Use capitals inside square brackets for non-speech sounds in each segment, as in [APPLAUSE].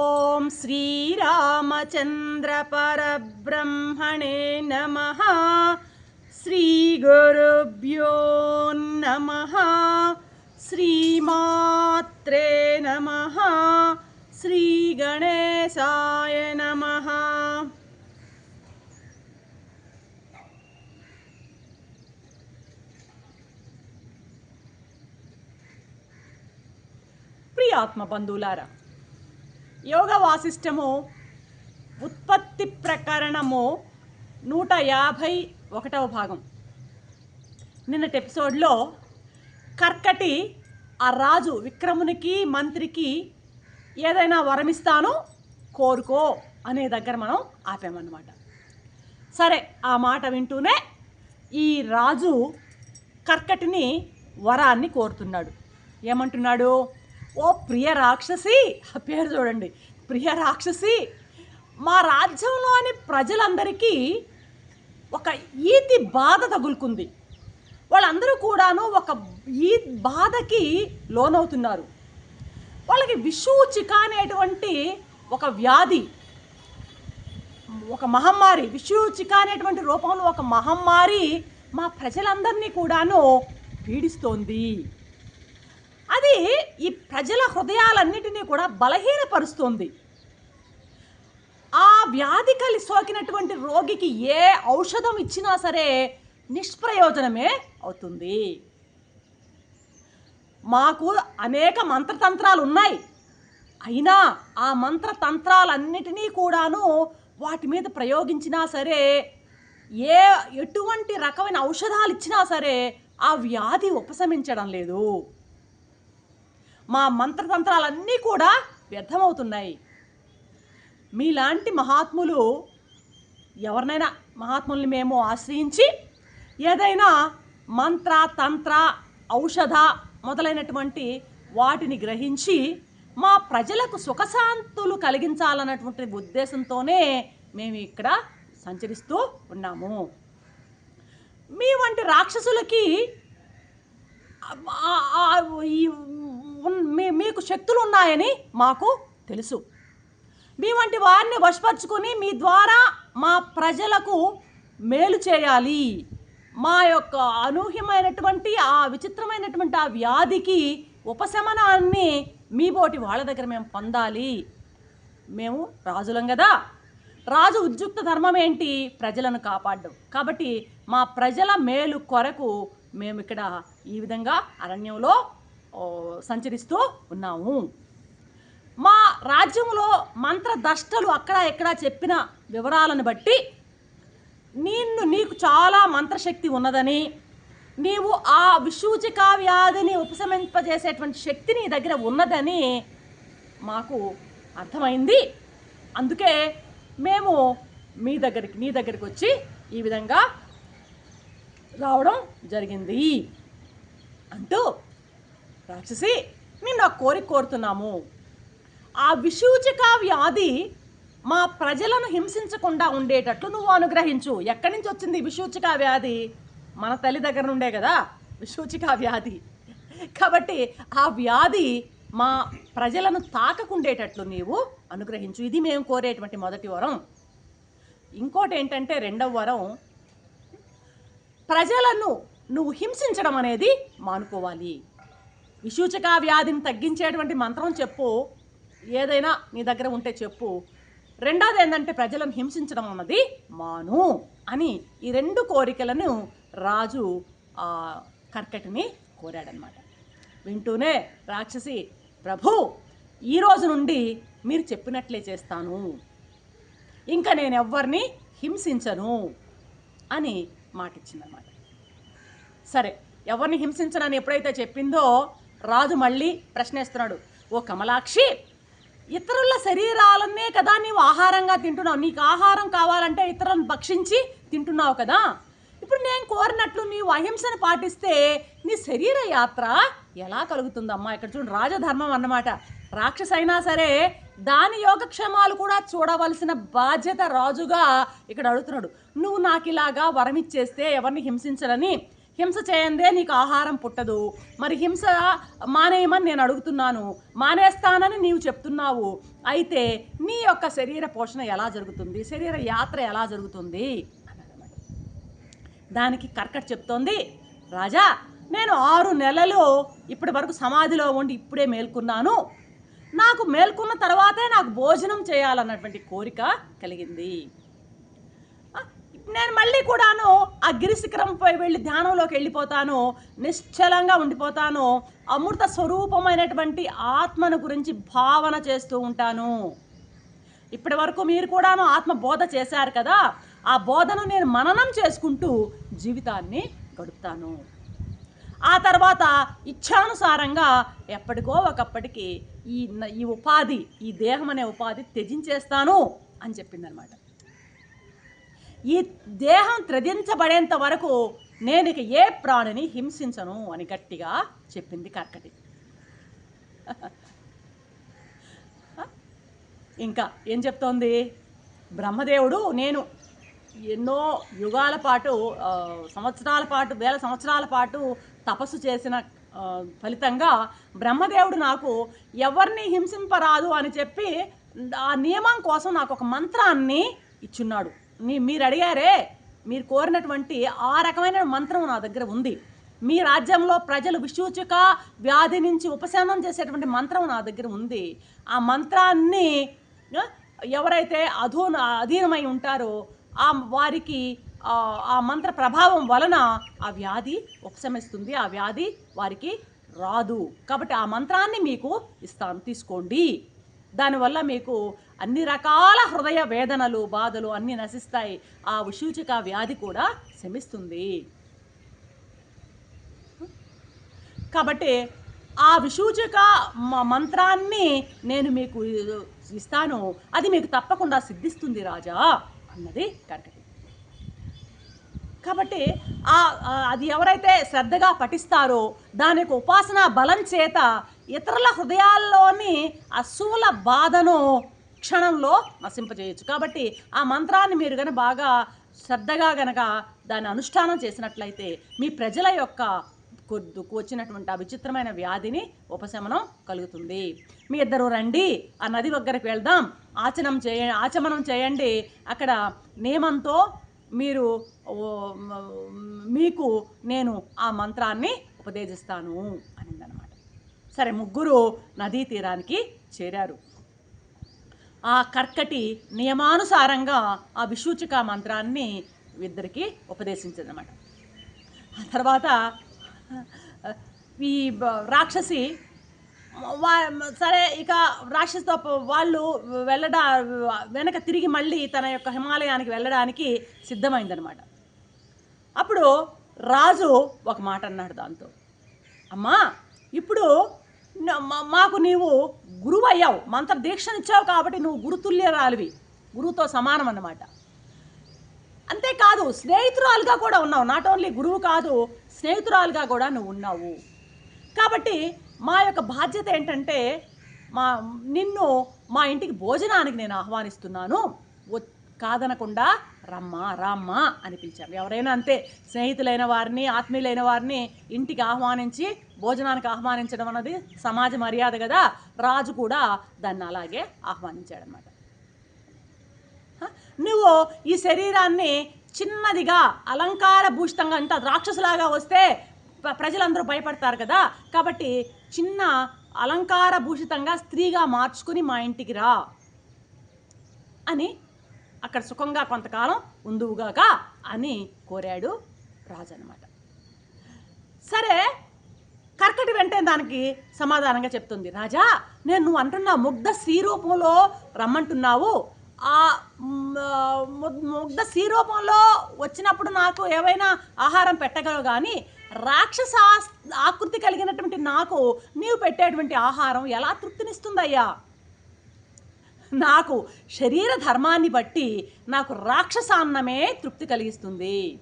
ఓం శ్రీరామచంద్ర పరబ్రహ్మణే నమ శ్రీ గురుభ్యో నమ శ్రీమాత్రే నమ శ్రీ గణేశాయ నమ ప్రియాత్మ బంధువులారా యోగ వాసిష్టము ఉత్పత్తి ప్రకరణము నూట యాభై ఒకటవ భాగం. నిన్నటి ఎపిసోడ్లో కర్కటి ఆ రాజు విక్రమునికి మంత్రికి ఏదైనా వరమిస్తాను కోరుకో అనే దగ్గర మనం ఆపామన్నమాట. సరే ఆ మాట వింటూనే ఈ రాజు కర్కటిని వరాన్ని కోరుతున్నాడు. ఏమంటున్నాడు? ఓ ప్రియ రాక్షసి ఆ పేరు చూడండి. ప్రియ రాక్షసి మా రాజ్యంలోని ప్రజలందరికీ ఒక ఈతి బాధ తగులుకుంది. వాళ్ళందరూ కూడాను ఒక ఈ బాధకి లోనవుతున్నారు. వాళ్ళకి విషూచిక అనేటువంటి ఒక వ్యాధి ఒక మహమ్మారి విషూచిక అనేటువంటి రూపంలో ఒక మహమ్మారి మా ప్రజలందరినీ కూడాను పీడిస్తోంది. అది ఈ ప్రజల హృదయాలన్నిటినీ కూడా బలహీనపరుస్తుంది. ఆ వ్యాధి కలి సోకినటువంటి రోగికి ఏ ఔషధం ఇచ్చినా సరే నిష్ప్రయోజనమే అవుతుంది. మాకు అనేక మంత్రతంత్రాలు ఉన్నాయి. అయినా ఆ మంత్రతంత్రాలన్నిటినీ కూడాను వాటి మీద ప్రయోగించినా సరే ఏ ఎటువంటి రకమైన ఔషధాలు ఇచ్చినా సరే ఆ వ్యాధి ఉపశమించడం లేదు. మా మంత్రతంత్రాలన్నీ కూడా వ్యర్థమవుతున్నాయి. మీలాంటి మహాత్ములు ఎవరినైనా మహాత్ముల్ని మేము ఆశ్రయించి ఏదైనా మంత్ర తంత్ర ఔషధ మొదలైనటువంటి వాటిని గ్రహించి మా ప్రజలకు సుఖశాంతులు కలిగించాలన్నటువంటి ఉద్దేశంతోనే మేము ఇక్కడ సంచరిస్తూ ఉన్నాము. మీ వంటి రాక్షసులకి మీకు శక్తులు ఉన్నాయని మాకు తెలుసు. మీ వంటి వారిని వశపరుచుకొని మీ ద్వారా మా ప్రజలకు మేలు చేయాలి. మా యొక్క అనూహ్యమైనటువంటి ఆ విచిత్రమైనటువంటి ఆ వ్యాధికి ఉపశమనాన్ని మీ బోటి వాళ్ళ దగ్గర మేము పొందాలి. మేము రాజులం కదా రాజు ఉద్యుక్త ధర్మం ఏంటి? ప్రజలను కాపాడడం. కాబట్టి మా ప్రజల మేలు కొరకు మేము ఇక్కడ ఈ విధంగా అరణ్యంలో సంచరిస్తూ ఉన్నాము. మా రాజ్యంలో మంత్రదష్టలు అక్కడ ఎక్కడ చెప్పిన వివరాలను బట్టి నిన్ను నీకు చాలా మంత్రశక్తి ఉన్నదని నీవు ఆ విషూచిక వ్యాధిని ఉపశమింపజేసేటువంటి శక్తి నీ దగ్గర ఉన్నదని మాకు అర్థమైంది. అందుకే మేము మీ దగ్గరికి నీ దగ్గరికి వచ్చి ఈ విధంగా రావడం జరిగింది అంటూ రాక్షసి నిన్ను ఆ కోరిక కోరుతున్నాము. ఆ విషూచిక వ్యాధి మా ప్రజలను హింసించకుండా ఉండేటట్లు నువ్వు అనుగ్రహించు. ఎక్కడి నుంచి వచ్చింది విషూచిక వ్యాధి? మన తల్లి దగ్గర నుండే కదా విషూచిక వ్యాధి. కాబట్టి ఆ వ్యాధి మా ప్రజలను తాకకుండేటట్లు నీవు అనుగ్రహించు. ఇది మేము కోరేటువంటి మొదటి వరం. ఇంకోటి ఏంటంటే రెండవ వరం ప్రజలను నువ్వు హింసించడం అనేది మానుకోవాలి. విశూచక వ్యాధిని తగ్గించేటువంటి మంత్రం చెప్పు. ఏదైనా నీ దగ్గర ఉంటే చెప్పు. రెండోది ఏంటంటే ప్రజలను హింసించడం అన్నది మాను అని ఈ రెండు కోరికలను రాజు ఆ కర్కటిని కోరాడనమాట వింటూనే రాక్షసి ప్రభు ఈ రోజు నుండి మీరు చెప్పినట్లే చేస్తాను. ఇంకా నేను ఎవ్వరిని హింసించను అని మాటిచ్చిందనమాట సరే ఎవరిని హింసించనని ఎప్పుడైతే చెప్పిందో రాజు మళ్ళీ ప్రశ్నిస్తున్నాడు ఓ కమలాక్షి ఇతరుల శరీరాలన్నే కదా నీవు ఆహారంగా తింటున్నావు? నీకు ఆహారం కావాలంటే ఇతరులను భక్షించి తింటున్నావు కదా? ఇప్పుడు నేను కోరినట్లు నీవు అహింసను పాటిస్తే నీ శరీర యాత్ర ఎలా కలుగుతుందమ్మా? ఇక్కడ చూడండి రాజధర్మం అన్నమాట. రాక్షసైనా అయినా సరే దాని యోగక్షేమాలు కూడా చూడవలసిన బాధ్యత రాజుగా ఇక్కడ అడుగుతున్నాడు. నువ్వు నాకు ఇలాగా వరం ఇచ్చేస్తే ఎవరిని హింసించడని హింస చేయందే నీకు ఆహారం పుట్టదు. మరి హింస మానేయమని నేను అడుగుతున్నాను. మానేస్తానని నీవు చెప్తున్నావు. అయితే నీ యొక్క శరీర పోషణ ఎలా జరుగుతుంది? శరీర యాత్ర ఎలా జరుగుతుంది? దానికి కర్కట్ చెప్తోంది రాజా నేను ఆరు నెలలు ఇప్పటి వరకు సమాధిలో ఉండి ఇప్పుడే మేల్కొన్నాను. నాకు మేల్కొన్న తర్వాతే నాకు భోజనం చేయాలన్నటువంటి కోరిక కలిగింది. నేను మళ్ళీ కూడాను ఆ గిరిశిఖరంపై వెళ్ళి ధ్యానంలోకి వెళ్ళిపోతాను నిశ్చలంగా ఉండిపోతాను అమృత స్వరూపమైనటువంటి ఆత్మను గురించి భావన చేస్తూ ఉంటాను. ఇప్పటి వరకు మీరు కూడాను ఆత్మ బోధ చేశారు కదా ఆ బోధను నేను మననం చేసుకుంటూ జీవితాన్ని గడుపుతాను. ఆ తర్వాత ఇచ్ఛానుసారంగా ఎప్పటికో ఒకప్పటికి ఈ ఈ ఉపాధి ఈ దేహం అనే ఉపాధి త్యజించేస్తాను అని చెప్పిందనమాట ఈ దేహం త్రదించబడేంత వరకు నేను ఇక ఏ ప్రాణిని హింసించను అని గట్టిగా చెప్పింది కర్కటి. ఇంకా ఏం చెప్తోంది? బ్రహ్మదేవుడు నేను ఎన్నో యుగాల పాటు సంవత్సరాల పాటు వేల సంవత్సరాల పాటు తపస్సు చేసిన ఫలితంగా బ్రహ్మదేవుడు నాకు ఎవరిని హింసింపరాదు అని చెప్పి ఆ నియమం కోసం నాకు ఒక మంత్రాన్ని ఇచ్చున్నాడు. మీ మీరు అడిగారే మీరు కోరినటువంటి ఆ రకమైన మంత్రం నా దగ్గర ఉంది. మీ రాజ్యంలో ప్రజలు విసూచిక వ్యాధి నుంచి ఉపశమనం చేసేటువంటి మంత్రం నా దగ్గర ఉంది. ఆ మంత్రాన్ని ఎవరైతే అధూన అధీనమై ఉంటారో ఆ వారికి ఆ మంత్ర ప్రభావం వలన ఆ వ్యాధి ఉపశమిస్తుంది. ఆ వ్యాధి వారికి రాదు. కాబట్టి ఆ మంత్రాన్ని మీకు ఇస్తాను. తీసుకోండి. దానివల్ల మీకు అన్ని రకాల హృదయ వేదనలు బాధలు అన్నీ నశిస్తాయి. ఆ విసూచిక వ్యాధి కూడా శమిస్తుంది. కాబట్టి ఆ విషూచిక మ- మంత్రాన్ని నేను మీకు ఇస్తాను. అది మీకు తప్పకుండా సిద్ధిస్తుంది రాజా అన్నది కర్కటి కాబట్టి ఆ అది ఎవరైతే శ్రద్ధగా పఠిస్తారో దానికి ఉపాసనా ఉపాసన బలం చేత ఇతరుల హృదయాల్లోని అశువుల బాధను క్షణంలో నశింపజేయచ్చు. కాబట్టి ఆ మంత్రాన్ని మీరు కనుక బాగా శ్రద్ధగా గనక దాన్ని అనుష్ఠానం చేసినట్లయితే మీ ప్రజల యొక్క కొద్దుకు వచ్చినటువంటి ఆ విచిత్రమైన వ్యాధిని ఉపశమనం కలుగుతుంది. మీ ఇద్దరు రండి ఆ నది దగ్గరకు వెళ్దాం. ఆచనం చేయ ఆచమనం చేయండి. అక్కడ నియమంతో మీరు మీకు నేను ఆ మంత్రాన్ని ఉపదేశిస్తాను అనిందనమాట. సరే ముగ్గురు నదీ తీరానికి చేరారు. ఆ కర్కటి నియమానుసారంగా ఆ విశూచిక మంత్రాన్ని ఇద్దరికి ఉపదేశించిందనమాట. ఆ తర్వాత ఈ రాక్షసి సరే ఇక రాక్షస వాళ్ళు వెళ్ళడా వెనక తిరిగి మళ్ళీ తన యొక్క హిమాలయానికి వెళ్ళడానికి సిద్ధమైందనమాట అప్పుడు రాజు ఒక మాట అన్నాడు దాంతో. అమ్మా ఇప్పుడు మాకు నీవు గురువు అయ్యావు. మంత్ర దీక్షనిచ్చావు కాబట్టి నువ్వు గురుతుల్యరాలివి గురువుతో సమానం అన్నమాట. అంతేకాదు స్నేహితురాలుగా కూడా ఉన్నావు. నాట్ ఓన్లీ గురువు కాదు స్నేహితురాలుగా కూడా నువ్వు ఉన్నావు. కాబట్టి మా యొక్క బాధ్యత ఏంటంటే మా నిన్ను మా ఇంటికి భోజనానికి నేను ఆహ్వానిస్తున్నాను. కాదనకుండా రమ్మా రామ్మా అని పిలిచాం ఎవరైనా అంతే స్నేహితులైన వారిని ఆత్మీయులైన వారిని ఇంటికి ఆహ్వానించి భోజనానికి ఆహ్వానించడం అన్నది సమాజ మర్యాద కదా? రాజు కూడా దాన్ని అలాగే ఆహ్వానించాడనమాట అనమాట నువ్వు ఈ శరీరాన్ని చిన్నదిగా అలంకార భూషితంగా అంటే రాక్షసులాగా వస్తే ప్రజలందరూ భయపడతారు కదా? కాబట్టి చిన్న అలంకార భూషితంగా స్త్రీగా మార్చుకుని మా ఇంటికి రా అని అక్కడ సుఖంగా కొంతకాలం ఉందువుగాక అని కోరాడు రాజు అనమాట సరే కర్కటి వెంటనే దానికి సమాధానంగా చెప్తుంది. రాజా నేను నువ్వు అంటున్నా ముగ్ధ స్త్రీ రూపంలో రమ్మంటున్నావు. ఆ ముగ్ధ స్త్రీ రూపంలో వచ్చినప్పుడు నాకు ఏవైనా ఆహారం పెట్టగలవు కానీ రాక్షస ఆకృతి కలిగినటువంటి నాకు నీవు పెట్టేటువంటి ఆహారం ఎలా తృప్తినిస్తుందయ్యా? నాకు శరీర ధర్మాన్ని బట్టి నాకు రాక్షసాన్నమే తృప్తి కలిగిస్తుంది.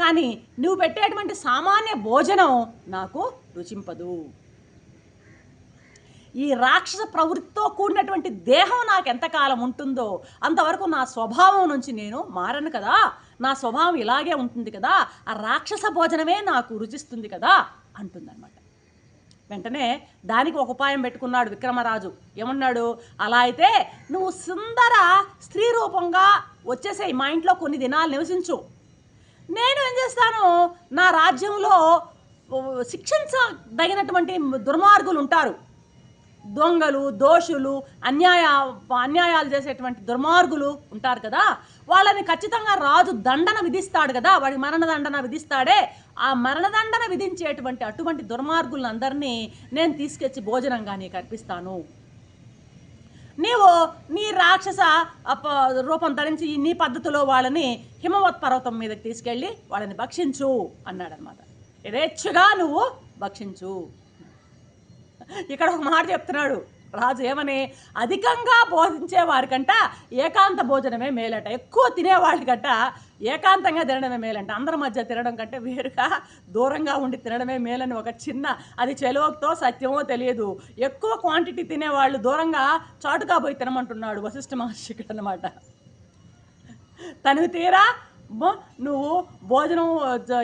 కానీ నువ్వు పెట్టేటువంటి సామాన్య భోజనం నాకు రుచింపదు. ఈ రాక్షస ప్రవృత్తితో కూడినటువంటి దేహం నాకు ఎంతకాలం ఉంటుందో అంతవరకు నా స్వభావం నుంచి నేను మారను కదా. నా స్వభావం ఇలాగే ఉంటుంది కదా ఆ రాక్షస భోజనమే నాకు రుచిస్తుంది కదా అంటుందన్నమాట. వెంటనే దానికి ఒక ఉపాయం పెట్టుకున్నాడు విక్రమరాజు. ఏమన్నాడు? అలా అయితే నువ్వు సుందర స్త్రీ రూపంగా వచ్చేసే మా ఇంట్లో కొన్ని దినాలు నివసించు. నేను ఏం చేస్తాను? నా రాజ్యంలో శిక్షించదగినటువంటి దుర్మార్గులు ఉంటారు. దొంగలు దోషులు అన్యాయ అన్యాయాలు చేసేటువంటి దుర్మార్గులు ఉంటారు కదా వాళ్ళని ఖచ్చితంగా రాజు దండన విధిస్తాడు కదా వాడికి మరణదండన విధిస్తాడే. ఆ మరణదండన విధించేటువంటి అటువంటి దుర్మార్గులందరినీ నేను తీసుకొచ్చి భోజనంగా నీకు అర్పిస్తాను. నీవు నీ రాక్షస రూపం ధరించి ఈ నీ పద్ధతిలో వాళ్ళని హిమవత్ పర్వతం మీదకి తీసుకెళ్ళి వాళ్ళని భక్షించు అన్నాడనమాట. యథేచ్ఛగా నువ్వు భక్షించు. ఇక్కడ ఒక మాట చెప్తున్నాడు. రాజు ఏమని? అధికంగా బోధించే వారికంట ఏకాంత భోజనమే మేలట. ఎక్కువ తినేవాళ్ళకంట ఏకాంతంగా తినడమే మేలంట. అందరి మధ్య తినడం కంటే వేరుగా దూరంగా ఉండి తినడమే మేలని ఒక చిన్న అది చెలువతో సత్యమో తెలియదు. ఎక్కువ క్వాంటిటీ తినేవాళ్ళు దూరంగా చాటుగా పోయి తినమంటున్నాడు వశిష్ఠ మహర్షి ఇక్కడ అనమాట తనివి తీరా నువ్వు భోజనం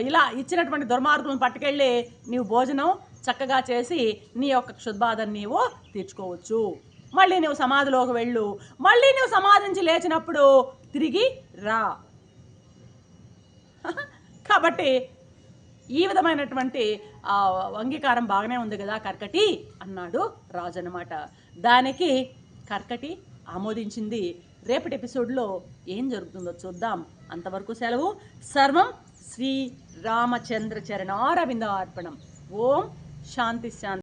ఇలా ఇచ్చినటువంటి దుర్మార్గులను పట్టుకెళ్ళి నీవు భోజనం చక్కగా చేసి నీ యొక్క క్షుద్బాధను నీవు తీర్చుకోవచ్చు. మళ్ళీ నువ్వు సమాధిలోకి వెళ్ళు. మళ్ళీ నువ్వు సమాధి నుంచి లేచినప్పుడు తిరిగి రా. [LAUGHS] కాబట్టి ఈ విధమైనటువంటి అంగీకారం బాగానే ఉంది కదా కర్కటి అన్నాడు రాజు అనమాట దానికి కర్కటి ఆమోదించింది. రేపటి ఎపిసోడ్లో ఏం జరుగుతుందో చూద్దాం. అంతవరకు సెలవు. సర్వం శ్రీ రామచంద్ర చరణారవింద అర్పణం ఓం శాంతి శాంతి